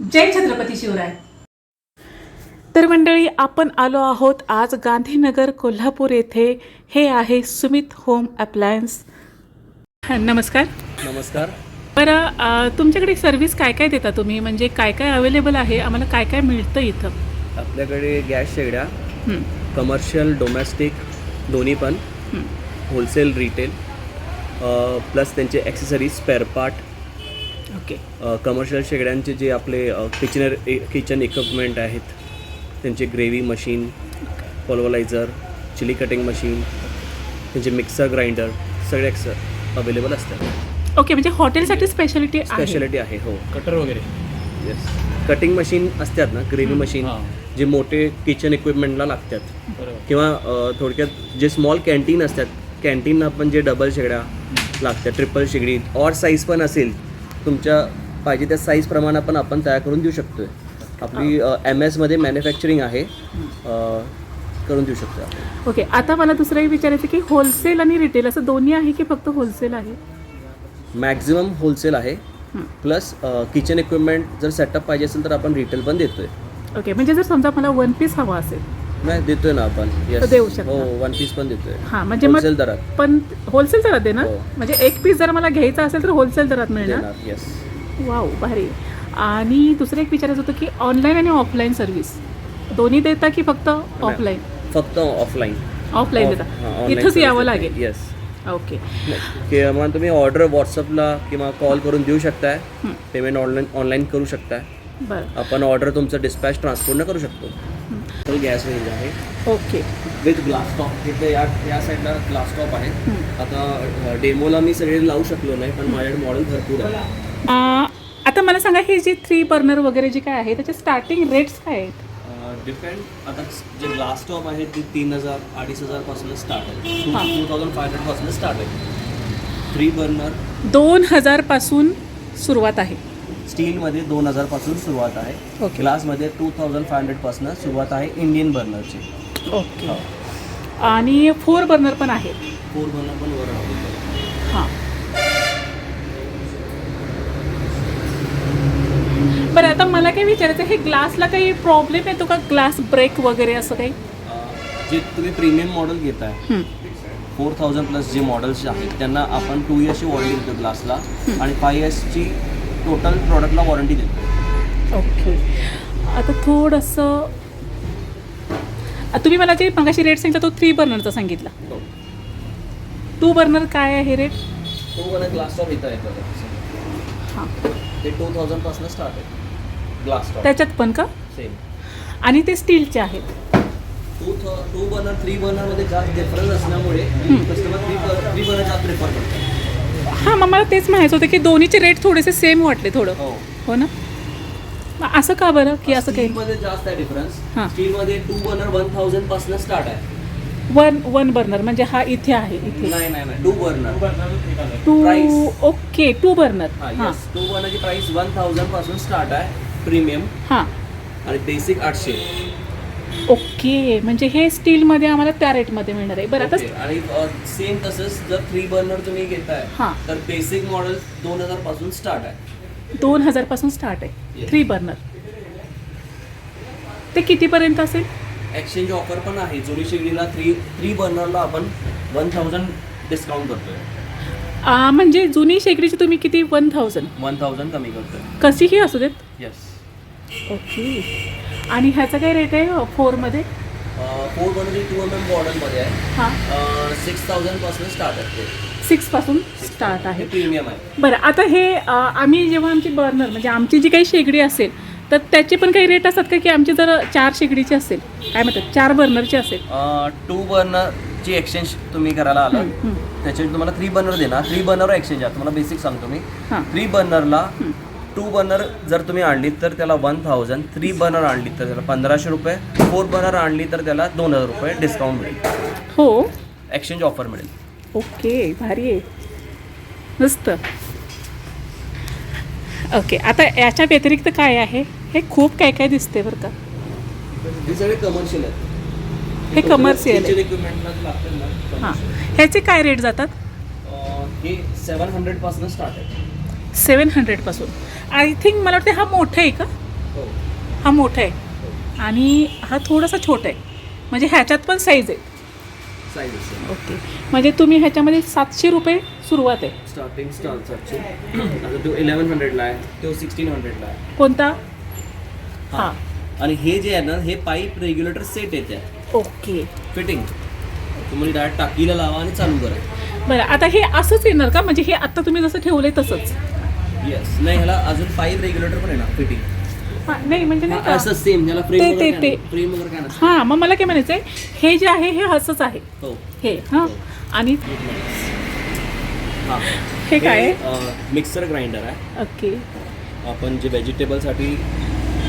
जय छत्रपती शिवराय. तर मंडळी आपण आलो आहोत आज गांधीनगर कोल्हापूर येथे. हे आहे सुमित होम अप्लायन्स. नमस्कार. नमस्कार. बरं अ, तुमच्याकडे सर्व्हिस काय काय देता तुम्ही? म्हणजे काय काय अवेलेबल आहे? आम्हाला काय काय मिळतं इथं? आपल्याकडे गॅस शेगड्या हं, कमर्शियल डोमेस्टिक दोन्ही पण. हं. होलसेल रिटेल प्लस त्यांचे accessories spare part okay. Commercial शेगड्यांचे जे आपले किचनर किचन इक्विपमेंट आहेत त्यांचे gravy machine pulverizer chilli cutting machine त्यांचे मिक्सर ग्राइंडर सगळे एक्स अवेलेबल असतात. ओके म्हणजे हॉटेलसाठी स्पेशालिटी आहे. स्पेशालिटी आहे हो. कटर वगैरे. येस कटिंग मशीन असतात ना ग्रेव्ही मशीन. जे मोठे किचन इक्विपमेंटला लागतात. बरोबर. किंवा थोडक्यात जे स्मॉल कॅन्टीन असतात कॅन्टीनला पण जे डबल शेगड्या लागतात ट्रिपल शेगडी ऑर साईज पण असेल तुमच्या पाहिजे त्या साईजप्रमाणे पण आपण तयार करून देऊ शकतो आपली एम एसमध्ये मॅन्युफॅक्चरिंग आहे. अ, करून देऊ शकतो आपण. ओके आता मला दुसरंही विचारायचं की होलसेल आणि रिटेल असं दोन्ही आहे की फक्त होलसेल आहे? मॅक्झिमम होलसेल आहे. हं. प्लस किचन इक्विपमेंट जर सेटअप पाहिजे असेल तर आपण रिटेल पण देतोय. ओके म्हणजे जर समजा मला वन पीस हवा असेल नाही देतोय ना आपण. तर देऊ शकता. हो वन पीस पण देतोय. हां म्हणजे मग होलसेल दरात. पण होलसेल दरात देणार हो. म्हणजे एक पीस जर मला घ्यायचा असेल तर होलसेल दरात मिळणार? देणार येस वाव भारी. आणि दुसरं एक विचारायचं होतं की ऑनलाईन आणि ऑफलाईन सर्व्हिस दोन्ही देता की फक्त ऑफलाईन फक्त ऑफलाईन ऑफलाईन देता. इथंच यावं लागेल. येस ओके किंवा तुम्ही ऑर्डर व्हॉट्सअपला किंवा कॉल करून देऊ शकताय. हं. पेमेंट ऑनलाईन ऑनलाईन करू शकताय. बरं. आपण ऑर्डर तुमचं डिस्पॅच ट्रान्सपोर्टनं करू शकतो. तर गॅस रेंज आहे. ओके. विथ ग्लास टॉप तिथे या या साईडला ग्लास टॉप आहे. आता डेमोला मी सगळे लावू शकलो नाही पण माझ्याकडे मॉडेल भरपूर आहे. आता मला सांगा ही जी थ्री बर्नर वगैरे जी काय आहे त्याचे स्टार्टिंग रेट्स काय आहेत? डिपेंड आता जे ग्लास टॉप आहे ती तीन हजार अडीच हजारपासून स्टार्ट आहे. हां. टू थाउजंड फाय हंड्रेडपासून स्टार्ट आहे. थ्री बर्नर दोन हजारपासून सुरुवात आहे. स्टीलमध्ये दोन हजारपासून सुरुवात आहे. ग्लासमध्ये टू थाउजंड फाय हंड्रेडपासून सुरुवात आहे इंडियन बर्नरची ओके आणि फोर बर्नर पण आहे फोर बर्नर पण वर आहे. हां. बरं आता मला काय विचारायचं हे ग्लासला काही प्रॉब्लेम येतो का? ग्लास ब्रेक वगैरे असं काही? अं, जे तुम्ही प्रीमियम मॉडेल घेताय हं. फोर थाउजंड प्लस जे मॉडेल्स आहेत त्यांना आपण टू इयर्सची वॉरंटी देतो ग्लासला आणि फाय इयर्सची टोटल प्रॉडक्टला वॉरंटी देतो. ओके आता थोडंसं तुम्ही मला जे मगाशी रेट सांगितला तो थ्री बर्नरचा सांगितला. टू बर्नर काय आहे रेट तो मला ग्लास टॉप येत. आहे हां. ते टू थाउजंडपासून स्टार्ट आहे. ग्लास टॉप त्याच्यात पण का? सेम आणि ते स्टीलचे आहेत. टू टू बर्नर थ्री बर्नरमध्ये जास्त डिफरन्स असल्यामुळे कस्टमर थ्री थ्री बर्नर जास्त प्रिफर करतात. हां मग मला तेच म्हणायचं होतं की दोन्हीचे रेट थोडेसे सेम वाटले थोडं. हो. हो ना? मग असं का बरं? की असं काही? स्टीलमध्ये जास्त आहे डिफरन्स हां. स्टीलमध्ये टू बर्नर वन थाउजंडपासून स्टार्ट आहे. वन वन बर्नर म्हणजे हा इथे आहे इथे. नाही नाही नाही two burner two Price. Okay two burner हा हां. येस टू बर्नरची प्राइस वन थाउजंडपासून स्टार्ट आहे प्रीमियम हां. आणि बेसिक आठशे. ओके म्हणजे हे स्टीलमध्ये आम्हाला त्या रेटमध्ये मिळणार आहे. बरं आता. आणि सेम तसंच जर थ्री बर्नर तुम्ही घेताय हां. तर बेसिक मॉडेल दोन हजारपासून स्टार्ट आहे. दोन हजारपासून स्टार्ट आहे. Yes. थ्री बर्नर ते कितीपर्यंत असेल? एक्सचेंज ऑफर पण आहे. जुनी शेगडीला थ्री थ्री बर्नरला आपण वन थाउजंड डिस्काउंट करतोय. आ, म्हणजे जुनी शेकडीची तुम्ही किती? वन थाउजंड वन थाउजंड कमी करतोय. कशीही असू देत. Yes okay. आणि ह्याचा काय रेट आहे फोरमध्ये फोर बर्नरची टू एम एम मॉडेलमध्ये आहे. हां. सिक्स थाउजंडपासून स्टार्ट आहे सिक्सपासून स्टार्ट आहे. प्रीमियम आहे. बरं आता हे आम्ही जेव्हा आमची बर्नर म्हणजे आमची जी काही शेगडी असेल तर त्याचे पण काही रेट असतात का? की आमची जर चार शेगडीची असेल काय म्हणतात? चार बर्नरची असेल. टू बर्नरची एक्सचेंज तुम्ही करायला आला. त्याच्यात तुम्हाला थ्री बर्नर देणार. थ्री बर्नर एक्सचेंज आहे. तुम्हाला बेसिक सांगतो मी. थ्री बर्नरला टू बर्नर जर तुम्ही आणली तर त्याला वन थाउजंड थ्री बर्नर आणली तर त्याला पंधराशे रुपये फोर बर्नर आणली तर त्याला दोन हजार रुपये डिस्काउंट मिळेल. हो? एक्सचेंज ऑफर मिळेल. ओके भारी आहे. मस्त. ओके आता याच्या व्यतिरिक्त काय आहे? हे खूप काय काय दिसते बरं का? हे सगळे कमर्शियल आहेत. हे आहे. लागतात ना हां. ह्याचे काय रेट जातात? अं, हे सेवन हंड्रेडपासून स्टार्ट आहे. सेवन हंड्रेडपासून आय थिंक मला वाटतं हा मोठा आहे का? हो. हा मोठा आहे. आणि हा थोडासा छोटा आहे. म्हणजे ह्याच्यात पण साईज आहे ओके म्हणजे तुम्ही ह्याच्यामध्ये सातशे रुपये सुरुवात आहे. स्टार्टिंग स्टार्टचे आता तो इलेवन हंड्रेडला आहे. तो सिक्स्टीन हंड्रेडला आहे. कोणता? हां. आणि हे जे आहे ना हे पाईप रेग्युलेटर सेट येते ओके फिटिंग तुम्ही डायरेक्ट टाकीला लावा आणि चालू करा. बरं आता हे असंच येणार का? म्हणजे हे आत्ता तुम्ही जसं ठेवलंय तसंच. येस नाही ह्याला अजून पाईप रेग्युलेटर पण येणार फिटिंग हां नाही म्हणजे नाही का? असं सेम ह्याला फ्रेम ते- वगैरे ते. काय फ्रेम वगैरे काय नसतं. हां मग मला काय म्हणायचं आहे हे जे आहे हे असंच आहे. हो. हे हां. आणि हां. हे काय? आहे मिक्सर ग्राइंडर आहे. ओके. आपण जे व्हेजिटेबलसाठी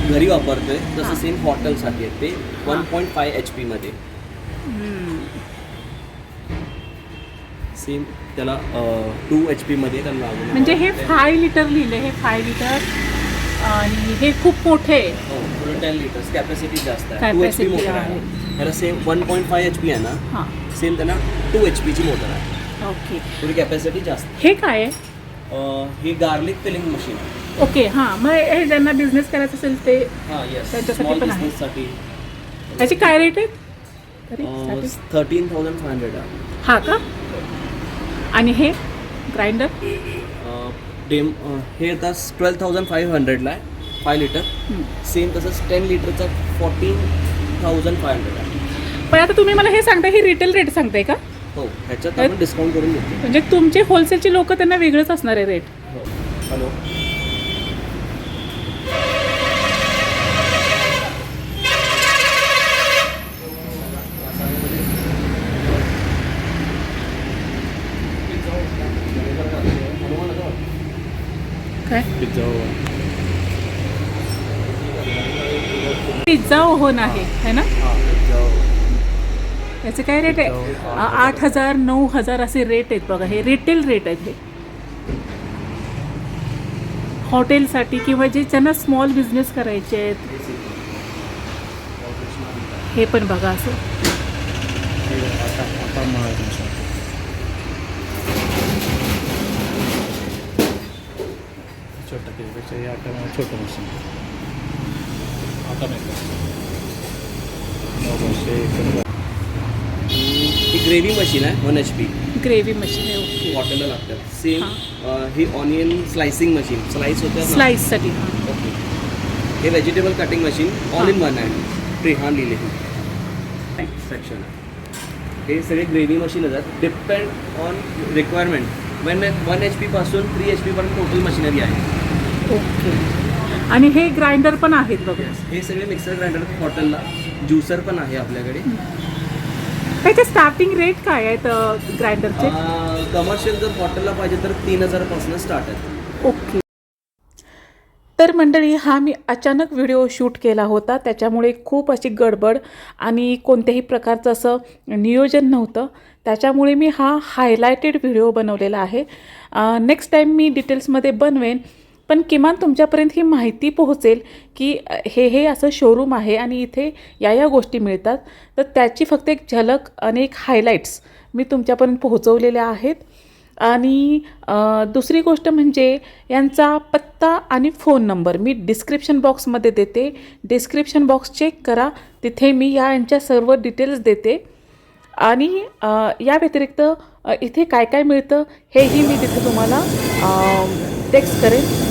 घरी वापरतोय तसं हां. सेम हॉटेलसाठी आहे ते वन पॉईंट फाय एच पीमध्ये सेम त्याला टू एच पीमध्ये त्याला लागून म्हणजे हे फाय लिटर लिहिलं हे फाय लिटर आणि हे खूप मोठे टेन लिटर्स कॅपॅसिटी जास्त आहे. Two H P Capacity motor आहे. ह्याला same one point five H P आहे ना? हां. सेम त्यांना टू एच पीची मोटर आहे. ओके थोडी कॅपॅसिटी जास्त हे काय आहे? ही गार्लिक फिलिंग मशीन आहे. ओके हां. मग हे ज्यांना बिझनेस करायचा असेल ते येस त्यांच्यासाठी पण आहे. ह्याची काय रेट आहे? थर्टीन थाउजंड फाय हंड्रेड हा का? आणि हे ग्राइंडर? डेम हे आता ट्वेल्व थाउजंड फाईव्ह हंड्रेडला आहे फाय लिटर सेम तसंच टेन लिटरचा फोर्टीन थाउजंड फाय हंड्रेड आहे. पण आता तुम्ही मला हे सांगता ही रिटेल रेट सांगताय का? हो ह्याच्यात आपण डिस्काउंट करून देतो म्हणजे तुमचे होलसेलचे लोक त्यांना वेगळंच असणार आहे रेट हो. हॅलो काय पिझ्झा ओव्हन आहे है ना? याचे काय रेट आहे? आठ हजार नऊ हजार असे रेट आहेत बघा. हे रिटेल रेट आहेत हे. हॉटेलसाठी किंवा जे ज्यांना स्मॉल बिझनेस करायचे आहेत. हे पण बघा असं. छोटं छोटं मशीन. ही ग्रेव्ही मशीन आहे one H P gravy machine आहे ओके हॉटेलला लागतात. सेम ही. ऑनियन स्लायसिंग मशीन स्लाइस होतं ना? स्लाईससाठी हाँ. ओके हे vegetable cutting machine all in one आहे. ट्रिहान लिहिलेली सेक्शन हे सगळे ग्रेव्ही मशीन आहेत depend on requirement one one H पीपासून three H P पीपर्यंत टोटल मशिनरी आहे. ओके आणि हे ग्राइंडर पण आहेत बघा. हे सगळे मिक्सर ग्राइंडर हॉटेलला ज्युसर पण आहे आपल्याकडे. त्याचे स्टार्टिंग रेट काय आहेत ग्राइंडरचे कमर्शियल जर हॉटेलला पाहिजे तर तीन हजारपासून स्टार्ट आहे ओके. तर मंडळी हा मी अचानक व्हिडिओ शूट केला होता. त्याच्यामुळे खूप अशी गडबड आणि कोणत्याही प्रकारचं असं नियोजन नव्हतं. त्याच्यामुळे मी हा हायलायटेड व्हिडिओ बनवलेला आहे. नेक्स्ट टाईम मी डिटेल्समध्ये बनवेन. पण किमान तुमच्यापर्यंत ही माहिती पोहोचेल की हे हे असं शोरूम आहे आणि इथे या या गोष्टी मिळतात. तर त्याची फक्त एक झलक आणि एक हायलाईट्स मी तुमच्यापर्यंत पोहोचवलेल्या आहेत. आणि दुसरी गोष्ट म्हणजे यांचा पत्ता आणि फोन नंबर मी डिस्क्रिप्शन बॉक्समध्ये देते. डिस्क्रिप्शन बॉक्स चेक करा. तिथे मी या यांच्या सर्व डिटेल्स देते. आणि या व्यतिरिक्त इथे काय काय मिळतं हेही मी तिथे तुम्हाला टेक्स्ट करेन.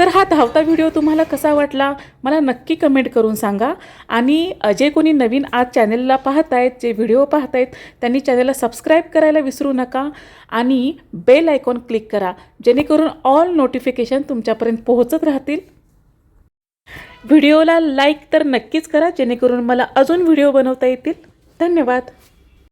तर हा धावता व्हिडिओ तुम्हाला कसा वाटला? मला नक्की कमेंट करून सांगा. आणि जे कोणी नवीन आज चॅनलला पाहत आहेत जे व्हिडिओ पाहत आहेत त्यांनी चॅनलला सबस्क्राईब करायला विसरू नका आणि बेल आयकॉन क्लिक करा जेणेकरून ऑल नोटिफिकेशन तुमच्यापर्यंत पोहोचत राहतील. व्हिडिओला लाईक तर नक्कीच करा जेणेकरून मला अजून व्हिडिओ बनवता येतील. धन्यवाद.